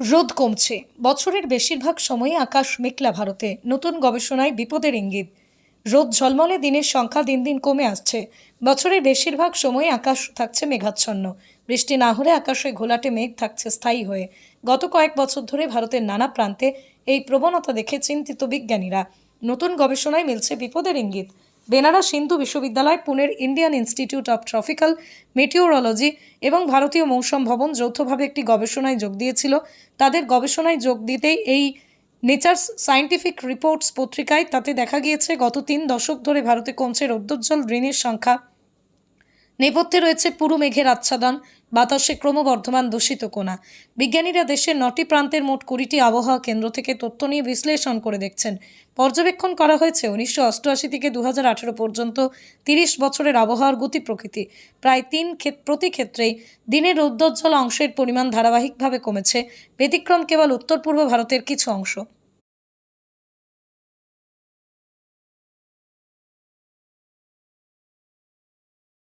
রোদ কমছে। বছরের বেশিরভাগ সময়ই আকাশ মেঘলা ভারতে। নতুন গবেষণায় বিপদের ইঙ্গিত। রোদ ঝলমলে, দিনের সংখ্যা দিন দিন কমে আসছে। বছরের বেশিরভাগ সময় আকাশ থাকছে মেঘাচ্ছন্ন। বৃষ্টি না হলে আকাশে ঘোলাটে মেঘ থাকছে স্থায়ী হয়ে। গত কয়েক বছর ধরে ভারতের নানা প্রান্তে এই প্রবণতা দেখে চিন্তিত বিজ্ঞানীরা। নতুন গবেষণায় মিলছে বিপদের ইঙ্গিত। বেনারস হিন্দু বিশ্ববিদ্যালয়, পুনের Indian Institute of Tropical Meteorology এবং ভারতীয় মৌসুম ভবন যৌথভাবে একটি গবেষণায় যোগ দিয়েছিল। তাদের গবেষণায় যোগ দিতেই এই নেচার্স সায়েন্টিফিক রিপোর্টস পত্রিকায় তাতে দেখা গিয়েছে, গত তিন দশক ধরে ভারতে কমছে রৌদ্রোজ্জ্বল ঋণের সংখ্যা নেপথ্যে রয়েছে পুরু মেঘের আচ্ছাদন, বাতাসে ক্রমবর্ধমান দূষিত কোনা বিজ্ঞানীরা দেশের নটি প্রান্তের মোট কুড়িটি আবহাওয়া কেন্দ্র থেকে তথ্য নিয়ে বিশ্লেষণ করে দেখছেন। পর্যবেক্ষণ করা হয়েছে, উনিশশো অষ্টআশি থেকে দু হাজার আঠেরো পর্যন্ত তিরিশ বছরের আবহাওয়ার গতি প্রকৃতি। প্রায় তিন প্রতি ক্ষেত্রেই দিনের রৌদ্রোজ্জ্বল অংশের পরিমাণ ধারাবাহিকভাবে কমেছে। ব্যতিক্রম কেবল উত্তর পূর্ব ভারতের কিছু অংশ।